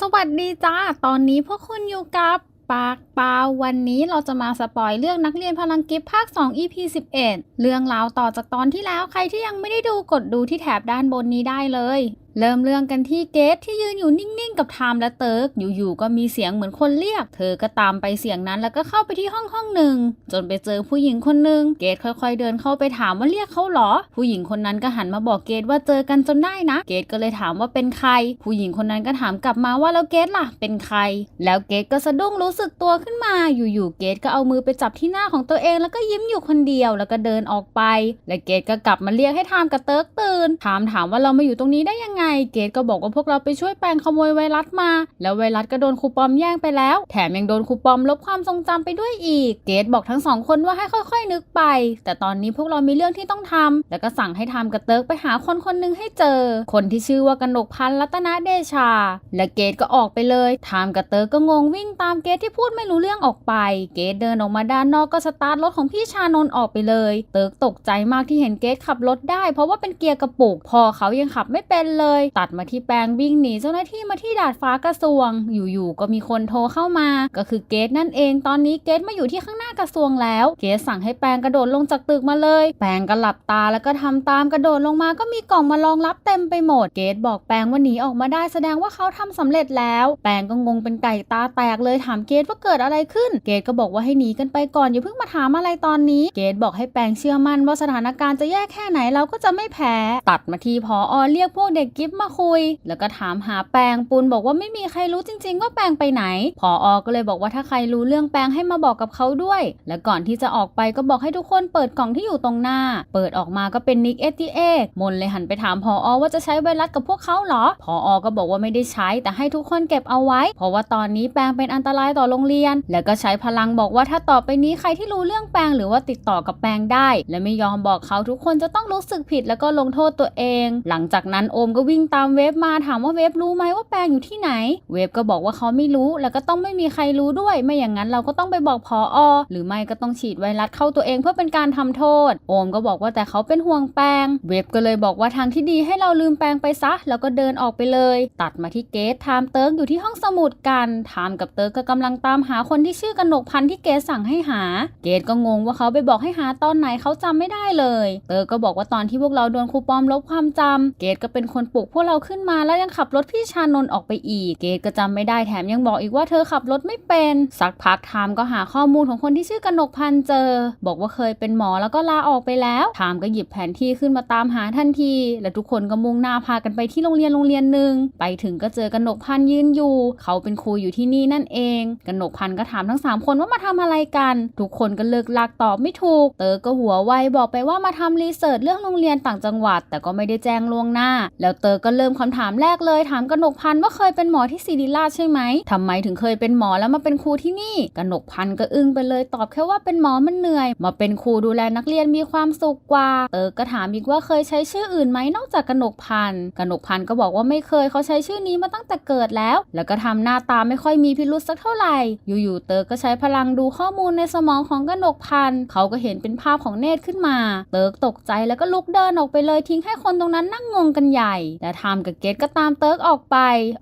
สวัสดีจ้า ตอนนี้พวกคุณอยู่กับปากเปล่าวันนี้เราจะมาสปอยเรื่องนักเรียนพลังกิฟต์ภาค 2 EP 11 เรื่องราวต่อจากตอนที่แล้วใครที่ยังไม่ได้ดูกดดูที่แถบด้านบนนี้ได้เลยเริ่มเรื่องกันที่เกตที่ยืนอยู่นิ่งๆ กับไทม์และเติร์กอยู่ๆก็มีเสียงเหมือนคนเรียก เธอก็ตามไปเสียงนั้นแล้วก็เข้าไปที่ห้องห้องหนึ่ง จนไปเจอผู้หญิงคนหนึ่งเกตค่อยๆ เดินเข้าไปถามว่าเรียกเขาเหรอ ผู้หญิงคนนั้นก็หันมาบอกเกตว่าเจอกันจนได้นะ เกตก็เลยถามว่าเป็นใคร ผู้หญิงคนนั้นก็ถามกลับมาว่าแล้วเกตล่ะ เป็นใคร แล้วเกตก็สะดุ้งรู้สึกตัวขึ้นมา อยู่ๆเกตก็เอามือไปจับที่หน้าของตัวเองแล้วก็ยิ้มอยู่คนเดียวแล้วก็เดินออกไป และเกตก็กลับมาเรียกให้ไทม์กับเติร์กตื่นถามถามว่าเรามาอยู่ตรงนี้ได้ยังไงเกตก็บอกว่าพวกเราไปช่วยแปลงขโมยไวรัสมา แล้วไวรัสก็โดนครูปอมแย่งไปแล้ว แถมยังโดนครูปอมลบความทรงจำไปด้วยอีก เกตบอกทั้งสองคนว่าให้ค่อยๆนึกไป แต่ตอนนี้พวกเรามีเรื่องที่ต้องทำแล้วก็สั่งให้ทำกับเติกไปหาคนคนหนึ่งให้เจอ คนที่ชื่อว่ากนกพันธ์รัตนเดชา และเกตก็ออกไปเลยทามกับเติกก็งงวิ่งตามเกตที่พูดไม่รู้เรื่องออกไป เกตเดินออกมาด้านนอกก็สตาร์ทรถของพี่ชานนท์ออกไปเลย เติกตกใจมากที่เห็นเกตขับรถได้ เพราะว่าเป็นเกียร์กระปุกพอเขายังขับไม่เป็นเลยตัดมาที่แปลงวิ่งหนีเจ้าหน้าที่มาที่ดาดฟ้ากระทรวง อยู่ๆก็มีคนโทรเข้ามา ก็คือเกตนั่นเอง ตอนนี้เกตมาอยู่ที่ข้างหน้ากระทรวงแล้ว เกตสั่งให้แปลงกระโดดลงจากตึกมาเลย แปลงก็หลับตาแล้วก็ทำตามกระโดดลงมาก็มีกล่องมารองรับเต็มไปหมด เกตบอกแปลงว่าหนีออกมาได้แสดงว่าเขาทำสำเร็จแล้ว แปลงก็งงเป็นไก่ตาแตกเลยถามเกตว่าเกิดอะไรขึ้น เกตก็บอกว่าให้หนีกันไปก่อนอย่าเพิ่งมาถามอะไรตอนนี้ เกตบอกให้แปลงเชื่อมั่นว่าสถานการณ์จะแย่แค่ไหนเราก็จะไม่แพ้ ตัดมาที่พออเรียกพวกเด็กกิฟมาคุย แล้วก็ถามหาแปงปูนบอกว่าไม่มีใครรู้จริง ๆ ว่าแปงไปไหนพออก็เลยบอกว่าถ้าใครรู้เรื่องแปงให้มาบอกกับเขาด้วย และก่อนที่จะออกไปก็บอกให้ทุกคนเปิดกล่องที่อยู่ตรงหน้า เปิดออกมาก็เป็นนิกเอทีเอกมนเลยหันไปถามพออว่าจะใช้ไวรัสกับพวกเขาเหรอพออก็บอกว่าไม่ได้ใช้แต่ให้ทุกคนเก็บเอาไว้ เพราะว่าตอนนี้แปงเป็นอันตรายต่อโรงเรียน แล้วก็ใช้พลังบอกว่าถ้าต่อไปนี้ใครที่รู้เรื่องแปงหรือว่าติดต่อกับแปงได้ และไม่ยอมบอกเขาทุกคนจะต้องรู้สึกผิดแล้วก็ลงโทษตัวเอง หลังจากนั้นโอมก็ววิ่งตามเวฟมาถามว่าเวฟรู้ไหมว่าแปลงอยู่ที่ไหน เวฟก็บอกว่าเขาไม่รู้ แล้วก็ต้องไม่มีใครรู้ด้วย ไม่อย่างนั้นเราก็ต้องไปบอกพออหรือไม่ก็ต้องฉีดไวรัสเข้าตัวเองเพื่อเป็นการทำโทษ โอมก็บอกว่าแต่เขาเป็นห่วงแปลง เวฟก็เลยบอกว่าทางที่ดีให้เราลืมแปลงไปซะ แล้วก็เดินออกไปเลย ตัดมาที่เกตไทม์เติร์กอยู่ที่ห้องสมุดกันไทม์กับเติร์กก็กำลังตามหาคนที่ชื่อกนกพันธ์ที่เกตสั่งให้หา เกตก็งงว่าเขาไปบอกให้หาตอนไหนเขาจำไม่ได้เลย เติร์กก็บอกว่าตอนที่พวกเราโดนครูปอมลบความจำเกตก็เป็นคนปลุกพวกเราขึ้นมาแล้วยังขับรถพี่ชานนท์ออกไปอีก เกตก็จำไม่ได้แถมยังบอกอีกว่าเธอขับรถไม่เป็น สักพักไทม์ก็หาข้อมูลของคนที่ชื่อกนกพันเจอ บอกว่าเคยเป็นหมอแล้วก็ลาออกไปแล้วไทม์ก็หยิบแผนที่ขึ้นมาตามหาทันที และทุกคนก็มุ่งหน้าพากันไปที่โรงเรียนโรงเรียนหนึ่งไปถึงก็เจอกนกพันยืนอยู่ เขาเป็นครูอยู่ที่นี่นั่นเองกนกพันก็ถามทั้งสามคนว่ามาทำอะไรกัน ทุกคนก็เลิกลักตอบไม่ถูก เตอก็หัวไวบอกไปว่ามาทำรีเสิร์ชเรื่องโรงเรียนต่างจังหวัด แต่ก็ไม่ได้แจ้งล่วงหน้า แล้วเตอก็เริ่มคำถามแรกเลยถามกนกพันธ์ว่าเคยเป็นหมอที่ศิริราชใช่ไหมทำไมถึงเคยเป็นหมอแล้วมาเป็นครูที่นี่กนกพันธ์ก็อึ้งไปเลยตอบแค่ว่าเป็นหมอมันเหนื่อย มาเป็นครูดูแลนักเรียนมีความสุขกว่าเตอก็ถามอีกว่าเคยใช้ชื่ออื่นไหมนอกจากกนกพันธ์กนกพันธ์ก็บอกว่าไม่เคยเขาใช้ชื่อนี้มาตั้งแต่เกิดแล้ว แล้วก็ทำหน้าตาไม่ค่อยมีพิรุษสักเท่าไหร่ อยู่ๆเตอก็ใช้พลังดูข้อมูลในสมองของกนกพันธ์เขาก็เห็นเป็นภาพของเนตรขึ้นมา เติร์กตกใจแล้วก็ลุกเดินออกไปเลยทิ้งให้คนตรงนั้นนั่งงงกันใหญ่แต่ไทม์กับเกตก็ตามเติร์กออกไป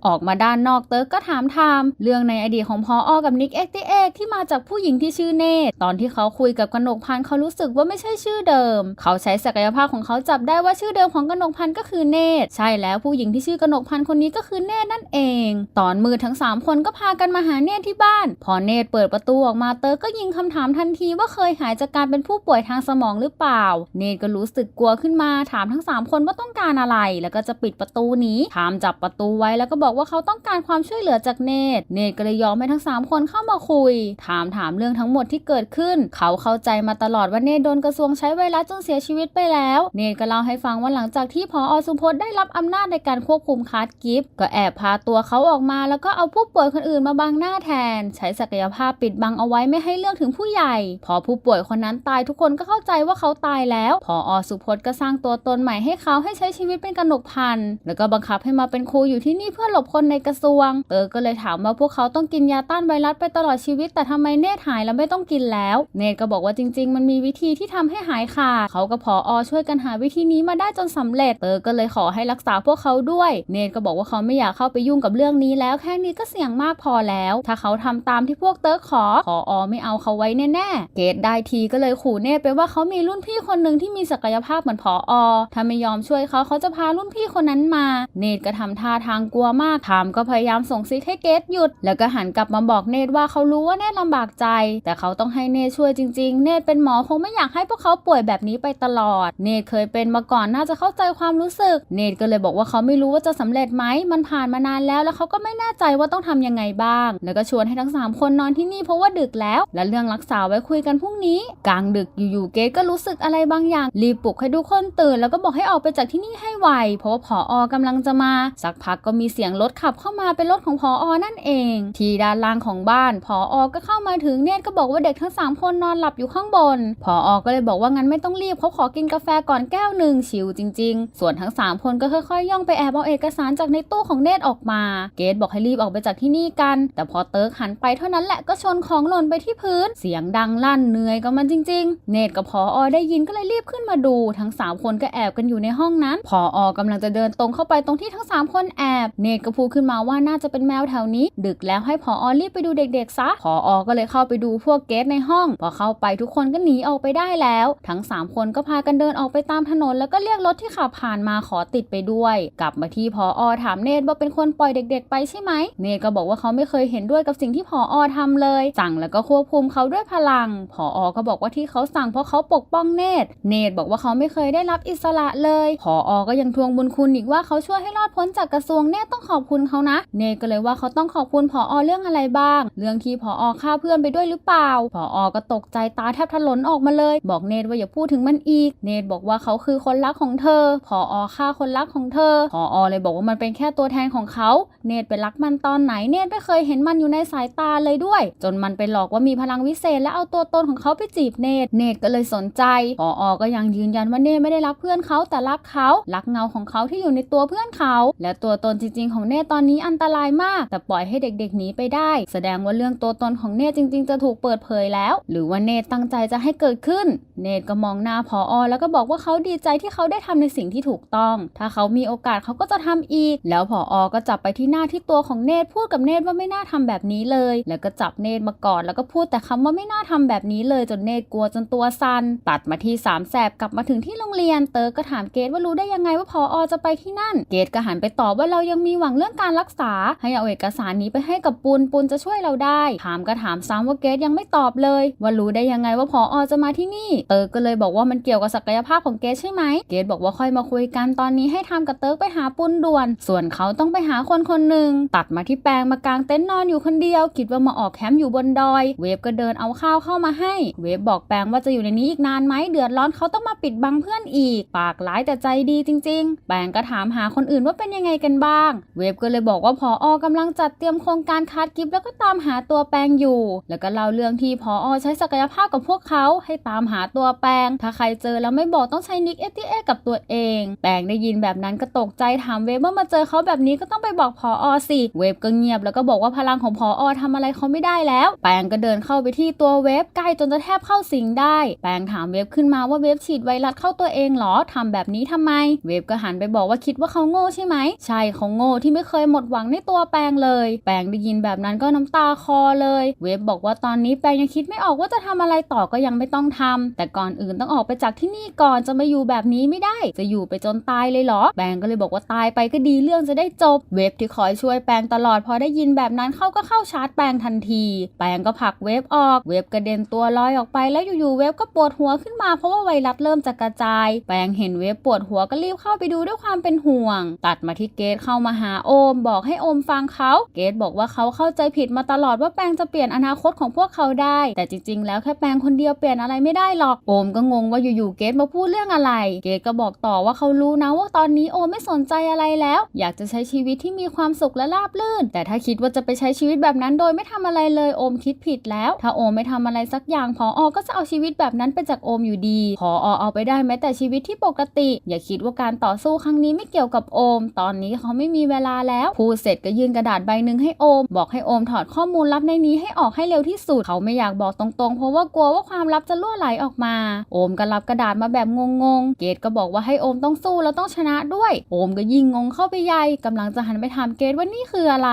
ออกมาด้านนอกเติร์กก็ถามไทม์เรื่องในอดีตของพออกับนิกเอ็กตีเอ็กที่มาจากผู้หญิงที่ชื่อเนตตอนที่เขาคุยกับกนกพันเขารู้สึกว่าไม่ใช่ชื่อเดิม เขาใช้ศักยภาพของเขาจับได้ว่าชื่อเดิมของกนกพันก็คือเนตใช่แล้วผู้หญิงที่ชื่อกนกพันคนนี้ก็คือเนตนั่นเอง ตอนมือทั้งสามคนก็พากันมาหาเนตที่บ้าน พอเนตเปิดประตูออกมาเติร์กก็ยิงคำถามทันทีว่าเคยหายจากการเป็นผู้ป่วยทางสมองหรือเปล่า เนตก็รู้สึกกลัวขึ้นมาถามทั้ง 3 คนว่าต้องการอะไรแล้วก็จะปิดประตูหนี้ถามจับประตูไว้แล้วก็บอกว่าเขาต้องการความช่วยเหลือจากเนตเนตก็เลยยอมให้ทั้ง 3 คนเข้ามาคุย ถามถามเรื่องทั้งหมดที่เกิดขึ้น เขาเข้าใจมาตลอดว่าเนตโดนกระทรวงใช้ไวรัสจนเสียชีวิตไปแล้ว เนตก็เล่าให้ฟังว่าหลังจากที่พออสุพจน์ได้รับอำนาจในการควบคุมคาร์ดกิฟต์ก็แอบพาตัวเขาออกมา แล้วก็เอาผู้ป่วยคนอื่นมาบังหน้าแทน ใช้ศักยภาพปิดบังเอาไว้ไม่ให้เรื่องถึงผู้ใหญ่ พอผู้ป่วยคนนั้นตายทุกคนก็เข้าใจว่าเขาตายแล้ว พออสุพจน์ก็สร้างตัวตนใหม่ให้เขาให้ใช้ชีวิตเป็นกนกพััน แล้วก็บังคับให้มาเป็นครูอยู่ที่นี่เพื่อหลบคนในกระทรวง เตอก็เลยถามว่าพวกเขาต้องกินยาต้านไวรัสไปตลอดชีวิต แต่ทำไมเนตหายแล้วไม่ต้องกินแล้ว เนตก็บอกว่าจริง ๆ มันมีวิธีที่ทำให้หายขาดเขากับพออช่วยกันหาวิธีนี้มาได้จนสำเร็จ เตอก็เลยขอให้รักษาพวกเขาด้วย เนตก็บอกว่าเขาไม่อยากเข้าไปยุ่งกับเรื่องนี้แล้วแค่นี้ก็เสี่ยงมากพอแล้ว ถ้าเขาทำตามที่พวกเตอขอพออไม่เอาเขาไว้แน่ๆเกตได้ทีก็เลยขู่เนตไปว่าเขามีรุ่นพี่คนหนึ่งที่มีศักยภาพเหมือนพออถ้าไม่ยอมช่วยเขาเขาจะพารุ่นพี่คนนั้นมา เนตก็ทำท่าทางกลัวมากถามก็พยายามส่งซิกให้เกตหยุด แล้วก็หันกลับมาบอกเนตว่าเขารู้ว่าเนตลำบากใจ แต่เขาต้องให้เนตช่วยจริง ๆ เนตเป็นหมอคงไม่อยากให้พวกเขาป่วยแบบนี้ไปตลอด เนตเคยเป็นมาก่อนน่าจะเข้าใจความรู้สึก เนตก็เลยบอกว่าเขาไม่รู้ว่าจะสำเร็จไหมมันผ่านมานานแล้ว แล้วเขาก็ไม่แน่ใจว่าต้องทำยังไงบ้าง แล้วก็ชวนให้ทั้งสามคนนอนที่นี่เพราะว่าดึกแล้ว และเรื่องรักษาไว้คุยกันพรุ่งนี้ กลางดึกอยู่ๆเกตก็รู้สึกอะไรบางอย่าง รีบปลุกให้ทุกคนตื่น แล้วก็บอกให้ออกไปจากที่นี่ให้ไวเพราะว่าผออกำลังจะมา สักพักก็มีเสียงรถขับเข้ามาเป็นรถของผออนั่นเอง ที่ด้านล่างของบ้านผออก็เข้ามาถึงเนตก็บอกว่าเด็กทั้งสามคนนอนหลับอยู่ข้างบนผออก็เลยบอกว่างั้นไม่ต้องรีบเขาขอกินกาแฟก่อนแก้วหนึ่งชิวจริง ๆ ส่วนทั้งสามคนก็ค่อยๆ ย่องไปแอบเอาเอกสารจากในตู้ของเนตออกมา เกตบอกให้รีบออกไปจากที่นี่กัน แต่พอเติร์กหันไปเท่านั้นแหละก็ชนของหล่นไปที่พื้น เสียงดังลั่นเหนื่อยกับมันจริง ๆ เนตกับพออได้ยินก็เลยรีบขึ้นมาดู ทั้งสามคนก็แอบกันอยู่ในห้องนั้นพออกำลังจะเดินตรงเข้าไปตรงที่ทั้งสามคนแอบ เนตก็พูดขึ้นมาว่าน่าจะเป็นแมวแถวนี้ ดึกแล้วให้พออรีบไปดูเด็กๆซะพออก็เลยเข้าไปดูพวกเกตในห้อง พอเข้าไปทุกคนก็หนีออกไปได้แล้ว ทั้งสามคนก็พากันเดินออกไปตามถนน แล้วก็เรียกรถที่ขับผ่านมาขอติดไปด้วย กลับมาที่พออถามเนตว่าเป็นคนปล่อยเด็ก ๆ ไปใช่ไหมเนตก็บอกว่าเขาไม่เคยเห็นด้วยกับสิ่งที่พออทำเลย สั่งแล้วก็ควบคุมเขาด้วยพลัง พออก็บอกว่าที่เขาสั่งเพราะเขาปกป้องเนตเนตบอกว่าเขาไม่เคยได้รับอิสระเลย พออก็ยังทวงบุญคุณอีกว่าเขาช่วยให้รอดพ้นจากกระทรวงเนตต้องขอบคุณเขานะ เนตก็เลยว่าเขาต้องขอบคุณพออเรื่องอะไรบ้าง เรื่องที่พออฆ่าเพื่อนไปด้วยหรือเปล่าพออก็ตกใจตาแทบถลนออกมาเลย บอกเนตว่าอย่าพูดถึงมันอีก เนตบอกว่าเขาคือคนรักของเธอพออฆ่าคนรักของเธอพออเลยบอกว่ามันเป็นแค่ตัวแทนของเขาเนตไปรักมันตอนไหนเนตไม่เคยเห็นมันอยู่ในสายตาเลยด้วย จนมันไปหลอกว่ามีพลังวิเศษและเอาตัวตนของเขาไปจีบเนตเนตก็เลยสนใจพออก็ยังยืนยันว่าเนตไม่ได้รักเพื่อนเขาแต่รักเขารักเงาของเขาที่อยู่ในตัวเพื่อนเขา และตัวตนจริง ๆ ของเนตตอนนี้อันตรายมาก แต่ปล่อยให้เด็กๆหนีไปได้ แสดงว่าเรื่องตัวตนของเนตจริง ๆ จะถูกเปิดเผยแล้ว หรือว่าเนตตั้งใจจะให้เกิดขึ้น เนตก็มองหน้าพออแล้วก็บอกว่าเขาดีใจที่เขาได้ทำในสิ่งที่ถูกต้อง ถ้าเขามีโอกาสเขาก็จะทำอีก แล้วพออก็จับไปที่หน้าที่ตัวของเนตพูดกับเนตว่าไม่น่าทำแบบนี้เลย แล้วก็จับเนตมากอดแล้วก็พูดแต่คำว่าไม่น่าทำแบบนี้เลยจนเนตกลัวจนตัวสั่นตัดมาที่สามแสบกลับมาถึงที่โรงเรียนเตอร์ก็ถามเกตว่ารู้ได้ยังไงว่าพออจะไปที่นั่น เกตก็หันไปตอบว่าเรายังมีหวังเรื่องการรักษา ให้เอาเอกสารนี้ไปให้กับปุนปุนจะช่วยเราได้ ถามก็ถามซ้ำว่าเกตยังไม่ตอบเลย ว่ารู้ได้ยังไงว่าพออจะมาที่นี่ เตอร์ก็เลยบอกว่ามันเกี่ยวกับศักยภาพของเกตใช่ไหม เกตบอกว่าค่อยมาคุยกันตอนนี้ให้ทำกับเติร์กไปหาปุนด่วน ส่วนเขาต้องไปหาคนคนหนึ่งตัดมาที่แปลงมากางเต็นท์นอนอยู่คนเดียว คิดว่ามาออกแคมป์อยู่บนดอย เวฟก็เดินเอาข้าวเข้ามาให้ เวฟบอกแปลงว่าจะอยู่ในนี้อีกนานไหมเดือดร้อนเขาต้องมาปิดบังเพื่อนอีก ปากร้ายแต่ใจดีจริง ๆ แปลงก็ถามหาคนอื่นว่าเป็นยังไงกันบ้าง เวฟก็เลยบอกว่าพออกำลังจัดเตรียมโครงการคัดกิฟต์แล้วก็ตามหาตัวแปลงอยู่ แล้วก็เล่าเรื่องที่พออใช้ศักยภาพกับพวกเขาให้ตามหาตัวแปลง ถ้าใครเจอแล้วไม่บอกต้องใช้นิกเอทีเอกับตัวเอง แปลงได้ยินแบบนั้นก็ตกใจถามเวฟว่ามาเจอเขาแบบนี้ก็ต้องไปบอกพออสิ เวฟก็เงียบแล้วก็บอกว่าพลังของพออทำอะไรเขาไม่ได้แล้ว แปลงก็เดินเข้าไปที่ตัวเวฟใกล้จนจะแทบเข้าสิงได้ แปลงถามเวฟขึ้นมาว่าเวฟฉีดไวรัสเข้าตัวเองเหรอทำแบบนี้ทำไม เวฟก็หันไปบอกอกว่าคิดว่าเขาโง่ใช่ไหม ใช่เขาโง่ที่ไม่เคยหมดหวังในตัวแปงเลย แปงได้ยินแบบนั้นก็น้ำตาคอเลย เวฟบอกว่าตอนนี้แปงยังคิดไม่ออกว่าจะทำอะไรต่อก็ยังไม่ต้องทำแต่ก่อนอื่นต้องออกไปจากที่นี่ก่อนจะมาอยู่แบบนี้ไม่ได้ จะอยู่ไปจนตายเลยเหรอ แปงก็เลยบอกว่าตายไปก็ดีเรื่องจะได้จบ เวฟที่คอยช่วยแปงตลอดพอได้ยินแบบนั้นเขาก็เข้าชาร์จแปงทันที แปงก็ผลักเวฟออก เวฟกระเด็นตัวลอยออกไปแล้วอยู่ๆเวฟก็ปวดหัวขึ้นมาเพราะว่าไวรัสเริ่มจะกระจาย แปงเห็นเวฟปวดหัวก็รีบเข้าไปดูด้วยความความเป็นห่วง ตัดมาที่เกตเข้ามาหาโอม บอกให้โอมฟังเขา เกตบอกว่าเขาเข้าใจผิดมาตลอดว่าแปงจะเปลี่ยนอนาคตของพวกเขาได้ แต่จริง ๆ แล้วแค่แปงคนเดียวเปลี่ยนอะไรไม่ได้หรอก โอมก็งงว่าอยู่ๆเกตมาพูดเรื่องอะไร เกตก็บอกต่อว่าเขารู้นะว่าตอนนี้โอมไม่สนใจอะไรแล้ว อยากจะใช้ชีวิตที่มีความสุขและราบรื่น แต่ถ้าคิดว่าจะไปใช้ชีวิตแบบนั้นโดยไม่ทำอะไรเลยโอมคิดผิดแล้ว ถ้าโอมไม่ทำอะไรสักอย่างพออก็จะเอาชีวิตแบบนั้นไปจากโอมอยู่ดีพออเอาไปได้แม้แต่ชีวิตที่ปกติ อย่าคิดว่าการต่อสู้ครั้งนี้ไม่เกี่ยวกับโอม ตอนนี้เขาไม่มีเวลาแล้วพูดเสร็จก็ยื่นกระดาษใบหนึ่งให้โอม บอกให้โอมถอดข้อมูลลับในนี้ให้ออกให้เร็วที่สุด เขาไม่อยากบอกตรงๆ เพราะว่ากลัวว่าความลับจะล่วไหลออกมา โอมก็รับกระดาษมาแบบงงๆ เกดก็บอกว่าให้โอมต้องสู้แล้วต้องชนะด้วย โอมก็ยิ่งงงเข้าไปใหญ่กำลังจะหันไปถามเกดว่านี่คืออะไร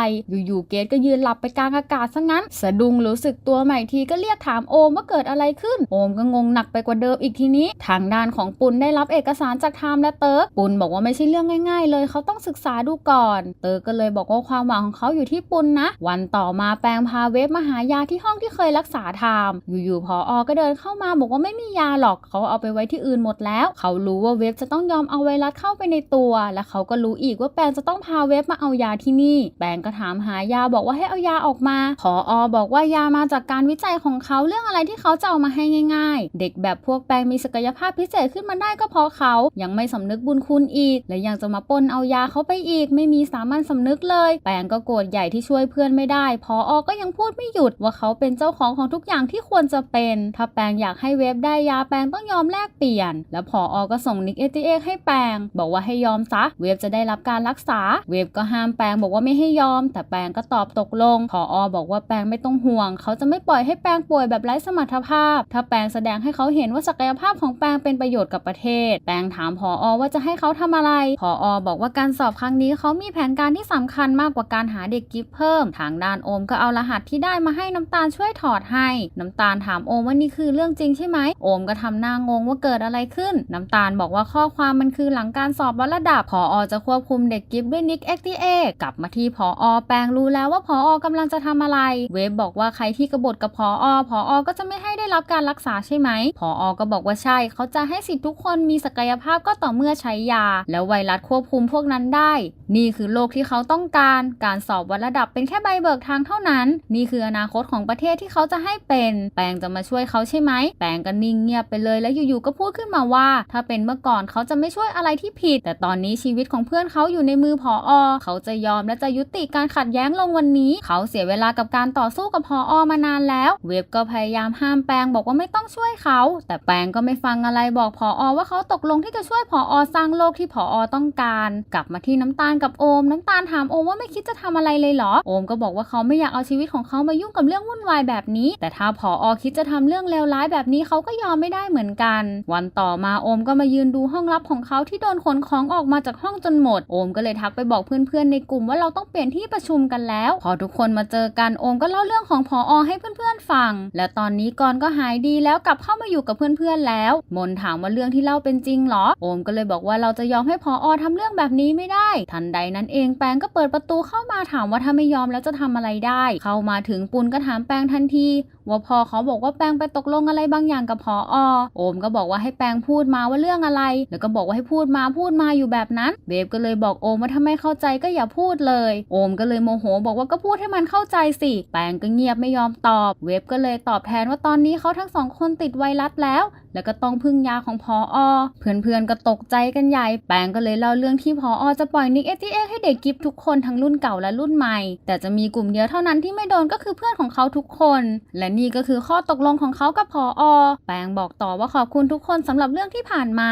อยู่ๆเกดก็ยืนหลับไปกลางอากาศซะงั้น สะดุ้งรู้สึกตัวใหม่ทีก็เรียกถามโอมว่าเกิดอะไรขึ้น โอมก็งงหนักไปกว่าเดิมอีกทีนี้ ทางด้านของปุณได้รับเอกสารจากไทม์และเติร์กปุณบอกว่าไม่ใช่เรื่องง่าย ๆ เลยเขาต้องศึกษาดูก่อน เติร์กก็เลยบอกว่าความหวังของเขาอยู่ที่ปุณนะ วันต่อมาแปลงพาเวฟมาหายาที่ห้องที่เคยรักษาไทม์อยู่ๆพออก็เดินเข้ามาบอกว่าไม่มียาหรอกเขาเอาไปไว้ที่อื่นหมดแล้ว เขารู้ว่าเวฟจะต้องยอมเอาไวรัสเข้าไปในตัว และเขาก็รู้อีกว่าแปงจะต้องพาเวฟมาเอายาที่นี่ แปงก็ถามหายาบอกว่าให้เอายาออกมาพออบอกว่ายามาจากการวิจัยของเขาเรื่องอะไรที่เขาจะเอามาให้ง่าย ๆ เด็กแบบพวกแปงมีศักยภาพพิเศษขึ้นมาได้ก็เพราะเขายังไม่สำนึกบุญคุณอีกและยังจะมาปนเอายาเขาไปอีก ไม่มีสามัญสำนึกเลย แปงก็โกรธใหญ่ที่ช่วยเพื่อนไม่ได้พออก็ยังพูดไม่หยุดว่าเขาเป็นเจ้าของของทุกอย่างที่ควรจะเป็น ถ้าแปงอยากให้เวฟได้ยาแปงต้องยอมแลกเปลี่ยน แล้วพออก็ส่งนิกเอติเอกให้แปงบอกว่าให้ยอมซะ เวฟจะได้รับการรักษา เวฟก็ห้ามแปงบอกว่าไม่ให้ยอม แต่แปงก็ตอบตกลง พออบอกว่าแปงไม่ต้องห่วง เขาจะไม่ปล่อยให้แปงป่วยแบบไร้สมรรถภาพ ถ้าแปงแสดงให้เขาเห็นว่าศักยภาพของแปงเป็นประโยชน์กับประเทศ แปงถามพออว่าจะให้เขาทำอะไรพออบอกว่าการสอบครั้งนี้เขามีแผนการที่สำคัญมากกว่าการหาเด็กกิฟเพิ่ม ทางด้านโอมก็เอารหัสที่ได้มาให้น้ำตาลช่วยถอดให้ น้ำตาลถามโอมว่านี่คือเรื่องจริงใช่ไหมโอมก็ทำหน้างงว่าเกิดอะไรขึ้น น้ำตาลบอกว่าข้อความมันคือหลังการสอบวัดระดับพออจะควบคุมเด็กกิฟด้วยนิกเอ็กทีเอกลับมาที่พออแปลงรู้แล้วว่าพออกำลังจะทำอะไร เวฟบอกว่าใครที่กบฏกับพออพออก็จะไม่ให้ได้รับการรักษาใช่ไหมพออก็บอกว่าใช่ เขาจะให้สิทธิ์ทุกคนมีศักยภาพก็ต่อเมื่อใช้ยา แล้วไวรัสควบคุมพวกนั้นได้ นี่คือโลกที่เขาต้องการ การสอบวัดระดับเป็นแค่ใบเบิกทางเท่านั้น นี่คืออนาคตของประเทศที่เขาจะให้เป็น แปงจะมาช่วยเขาใช่ไหม แปงก็นิ่งเงียบไปเลยแล้วอยู่ๆก็พูดขึ้นมาว่า ถ้าเป็นเมื่อก่อนเขาจะไม่ช่วยอะไรที่ผิด แต่ตอนนี้ชีวิตของเพื่อนเขาอยู่ในมือพออเขาจะยอมและจะยุติการขัดแย้งลงวันนี้ เขาเสียเวลากับการต่อสู้กับพออมานานแล้ว เว็บก็พยายามห้ามแปงบอกว่าไม่ต้องช่วยเขา แต่แปงก็ไม่ฟังอะไรบอกพออว่าเขาตกลงที่จะช่วยพออสร้างโลกที่พอออต้องการกลับมาที่น้ำตาลกับโอม น้ำตาลถามโอมว่าไม่คิดจะทำอะไรเลยเหรอ โอมก็บอกว่าเขาไม่อยากเอาชีวิตของเขามายุ่งกับเรื่องวุ่นวายแบบนี้ แต่ถ้าพออคิดจะทำเรื่องเลวร้ายแบบนี้เขาก็ยอมไม่ได้เหมือนกัน วันต่อมาโอมก็มายืนดูห้องลับของเขาที่โดนขนของออกมาจากห้องจนหมด โอมก็เลยทักไปบอกเพื่อนๆในกลุ่มว่าเราต้องเปลี่ยนที่ประชุมกันแล้ว พอทุกคนมาเจอกันโอมก็เล่าเรื่องของพออให้เพื่อนๆฟัง และตอนนี้กรก็หายดีแล้วกลับเข้ามาอยู่กับเพื่อนๆแล้ว มนถามว่าเรื่องที่เล่าเป็นจริงหรอ โอมก็เลยบอกว่าเราจะยอมให้ผออทำเรื่องแบบนี้ไม่ได้ ทันใดนั้นเองแปงก็เปิดประตูเข้ามาถามว่าถ้าไม่ยอมแล้วจะทำอะไรได้ เข้ามาถึงปุนก็ถามแปงทันที ว่าพอเขาบอกว่าแปงไปตกลงอะไรบางอย่างกับพออโอมก็บอกว่าให้แปงพูดมาว่าเรื่องอะไร แล้วก็บอกว่าให้พูดมาพูดมาอยู่แบบนั้น เบฟก็เลยบอกโอมว่าถ้าไม่เข้าใจก็อย่าพูดเลย โอมก็เลยโมโห บอกว่าก็พูดให้มันเข้าใจสิ แปงก็เงียบไม่ยอมตอบ เวฟก็เลยตอบแทนว่าตอนนี้เขาทั้งสองคนติดไวรัสแล้วแล้วก็ต้องพึ่งยาของพออเพื่อนๆก็ตกใจกันใหญ่ แปงก็เลยเล่าเรื่องที่พออจะปล่อยนิกเอทีเอให้เด็กกิฟทุกคนทั้งรุ่นเก่าและรุ่นใหม่ แต่จะมีกลุ่มเดียวเท่านั้นที่ไม่โดนก็คือเพื่อนของเขาทุกคน และนี่ก็คือข้อตกลงของเขากับพออแปงบอกต่อว่าขอบคุณทุกคนสำหรับเรื่องที่ผ่านมา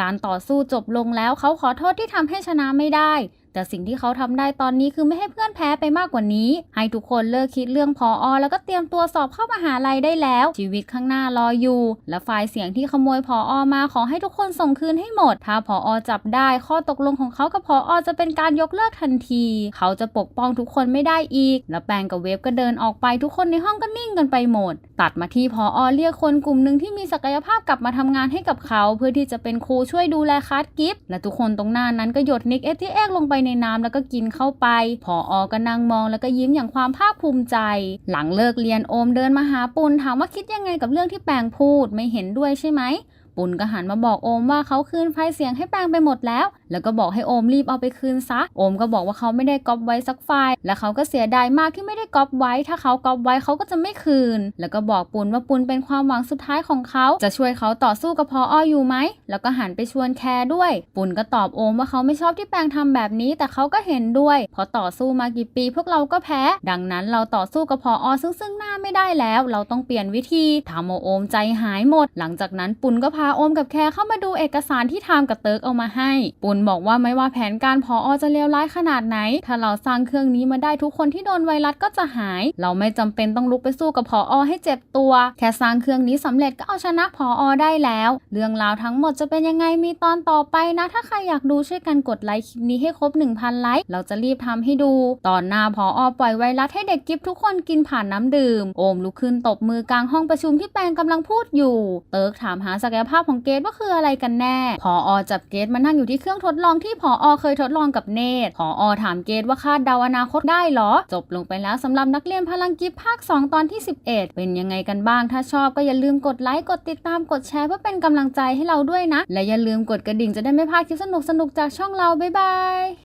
การต่อสู้จบลงแล้วเขาขอโทษที่ทำให้ชนะไม่ได้ แต่สิ่งที่เขาทำได้ตอนนี้คือไม่ให้เพื่อนแพ้ไปมากกว่านี้ ให้ทุกคนเลิกคิดเรื่องพออแล้วก็เตรียมตัวสอบเข้ามหาลัยได้แล้ว ชีวิตข้างหน้ารออยู่ และไฟล์เสียงที่ขโมยพออมาขอให้ทุกคนส่งคืนให้หมด ถ้าพออจับได้ข้อตกลงของเขากับพออจะเป็นการยกเลิกทันที เขาจะปกป้องทุกคนไม่ได้อีก แล้วแปงกับเวฟก็เดินออกไปทุกคนในห้องก็นิ่งกันไปหมดตัดมาที่พออเรียกคนกลุ่มหนึ่งที่มีศักยภาพกลับมาทำงานให้กับเขา เพื่อที่จะเป็นครูช่วยดูแลคัสกิฟต์และทุกคนตรงหน้านั้นก็หยดนิกเอทีเอ็กลงไปในน้ำแล้วก็กินเข้าไปพออก็นั่งมองแล้วก็ยิ้มอย่างความภาคภูมิใจ หลังเลิกเรียนโอมเดินมาหาปุนถามว่าคิดยังไงกับเรื่องที่แปงพูดไม่เห็นด้วยใช่ไหม ปุณก็หันมาบอกโอมว่าเขาคืนไฟเสียงให้แปลงไปหมดแล้ว แล้วก็บอกให้โอมรีบเอาไปคืนซะ โอมก็บอกว่าเขาไม่ได้ก๊อปไว้สักไฟล์ และเขาก็เสียดายมากที่ไม่ได้ก๊อปไว้ ถ้าเขาก๊อปไว้เขาก็จะไม่คืน แล้วก็บอกปุณว่าปุณเป็นความหวังสุดท้ายของเขา จะช่วยเขาต่อสู้กับพออ้อยู่ไหม แล้วก็หันไปชวนแคร์ด้วย ปุณก็ตอบโอมว่าเขาไม่ชอบที่แปลงทำแบบนี้ แต่เขาก็เห็นด้วยพราะต่อสู้มากี่ปี พวกเราก็แพ้ ดังนั้นเราต่อสู้กับพออซึ่งซึ่งหน้าไม่ได้แล้ว เราต้องเปลี่ยนวิธีทำโอมใจหายหมด หลังจากนั้นปุณก็พาโอมกับแคร์เข้ามาดูเอกสารที่ทามกับเติร์กเอามาให้ ปุณบอกว่าไม่ว่าแผนการพออจะเลวร้ายขนาดไหน ถ้าเราสร้างเครื่องนี้มาได้ทุกคนที่โดนไวรัสก็จะหาย เราไม่จำเป็นต้องลุกไปสู้กับพออให้เจ็บตัว แค่สร้างเครื่องนี้สำเร็จก็เอาชนะพออได้แล้ว เรื่องราวทั้งหมดจะเป็นยังไงมีตอนต่อไปนะ ถ้าใครอยากดูช่วยกันกดไลค์คลิปนี้ให้ครบ 1,000 ไลค์เราจะรีบทำให้ดู ตอนหน้าพออปล่อยไวรัสให้เด็กกิฟทุกคนกินผ่านน้ำดื่ม โอมลุกขึ้นตบมือกลางห้องประชุมที่แปงกำลังพูดอยู่ เติร์กถามหาศักยภาพของเกดว่าคืออะไรกันแน่พออจับเกดมานั่งอยู่ที่เครื่องทดลองที่พออเคยทดลองกับเนตพออถามเกดว่าคาดเดาอนาคตได้เหรอ จบลงไปแล้วสำหรับนักเรียนพลังกิฟภาค 2 ตอนที่ 11 เป็นยังไงกันบ้าง ถ้าชอบก็อย่าลืมกดไลค์กดติดตามกดแชร์เพื่อเป็นกำลังใจให้เราด้วยนะ และอย่าลืมกดกระดิ่งจะได้ไม่พลาดคลิปสนุกๆจากช่องเราบ๊ายบาย